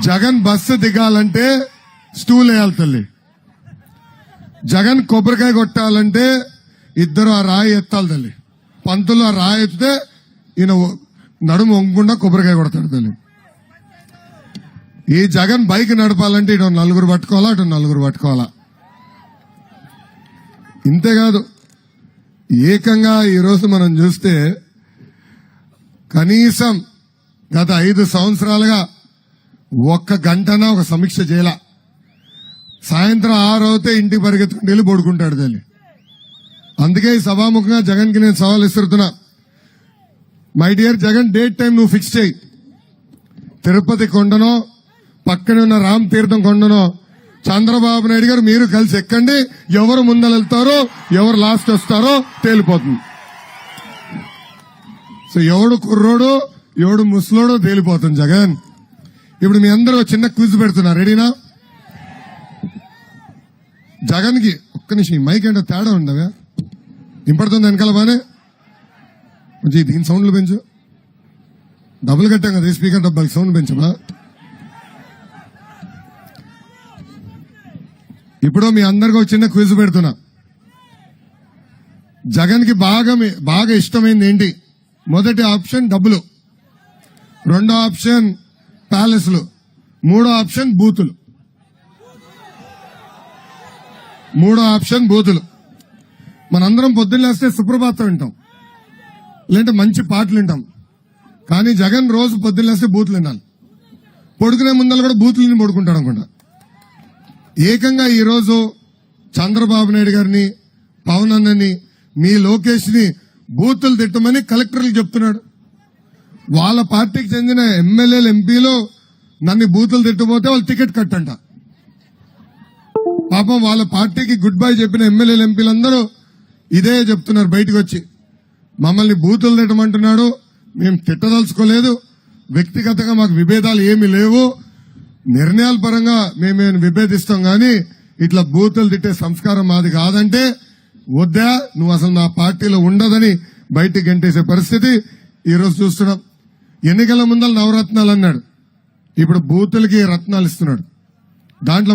Jagan bus దిగాలంటే stool వేయాలి తల్లి. జగన్ కొబ్బరికాయ కొట్టాలంటే ఇద్దరు ఆ రాయి ఎత్తాలి తల్లి. పంతులు ఆ రాయి ఎత్తితే ఈయన నడుము వంగకుండా కొబ్బరికాయ కొడతాడు తల్లి. ఈ జగన్ బైక్ నడపాలంటే ఇటు నలుగురు పట్టుకోవాలా అటు నలుగురు పట్టుకోవాలా? ఇంతేకాదు ఏకంగా ఈరోజు మనం చూస్తే కనీసం గత ఐదు సంవత్సరాలుగా ఒక్క గంటన ఒక సమీక్ష చేయాల. సాయంత్రం ఆరు అవుతే ఇంటికి పరిగెత్తుకుంటూ వెళ్ళి పడుకుంటాడు తల్లి. అందుకే ఈ సభాముఖంగా జగన్కి నేను సవాల్ ఇస్తున్నా my dear Jagan date time నువ్వు ఫిక్స్ చేయి. తిరుపతి కొండనో పక్కనే ఉన్న రామ్ తీర్థం కొండనో చంద్రబాబు నాయుడు గారు మీరు కలిసి ఎక్కండి. ఎవరు ముందర వెళ్తారో ఎవరు లాస్ట్ వస్తారో తేలిపోతుంది. సో ఎవడు కుర్రోడు ఎవడు ముసలోడో తేలిపోతుంది జగన్. ఇప్పుడు మీ అందరూ ఒక చిన్న క్విజ్ పెడుతున్నారు రెడీనా జగన్కి ఒక్క నిమిషం ఈ మైక్ అంటే తేడా ఉండవా నింపడుతుంది వెనకాల బానే? కొంచెం దీని సౌండ్లు పెంచు. డబ్బులు కట్టాం కదా స్పీకర్ డబ్బాకి సౌండ్ పెంచమా ఇప్పుడు మీ అందరికి ఒక చిన్న క్విజ్ పెడుతున్నా. జగన్కి బాగా మీ- బాగా ఇష్టమైంది ఏంటి? మొదటి ఆప్షన్ డబ్బులు. రెండో ఆప్షన్ ప్యాలెస్లు. మూడో ఆప్షన్ బూతులు. మూడో ఆప్షన్ బూతులు. మనందరం పొద్దున్నేస్తే సుప్రభాతం వింటాం. లేదంటే మంచి పాటలు వింటాం. కానీ జగన్ రోజు పొద్దున్నేస్తే బూతులు వినాలి. పడుకునే ముందర కూడా బూతులు విని పడుకుంటాడు అనుకుంటా. ఏకంగా ఈరోజు చంద్రబాబు నాయుడు గారిని పవన్ అన్నని మీ లోకేష్ని బూతులు తిట్టమని కలెక్టర్లు చెప్తున్నాడు. వాళ్ళ పార్టీకి చెందిన ఎమ్మెల్యేలు ఎంపీలు నన్ను బూతులు తిట్టబోతే వాళ్ళు టికెట్ కట్టంట. పాపం వాళ్ళ పార్టీకి గుడ్ బై చెప్పిన ఎమ్మెల్యేలు ఎంపీలందరూ ఇదే చెప్తున్నారు బయటకు వచ్చి మమ్మల్ని బూతులు తిట్టమంటున్నాడు. మేము తిట్టదలుచుకోలేదు. వ్యక్తిగతంగా మాకు విభేదాలు ఏమీ లేవు. నిర్ణయాల పరంగా మేము విభేదిస్తాం కానీ ఇట్లా బూతులు తిట్టే సంస్కారం మాది కాదంటే వద్దా నువ్వు అసలు నా పార్టీలో ఉండదని బయటికి గంటేసే పరిస్థితి ఈరోజు చూస్తున్నాం. ఎన్నికల ముందర నవరత్నాలు అన్నాడు. ఇప్పుడు బూతులకి రత్నాలు ఇస్తున్నాడు. దాంట్లో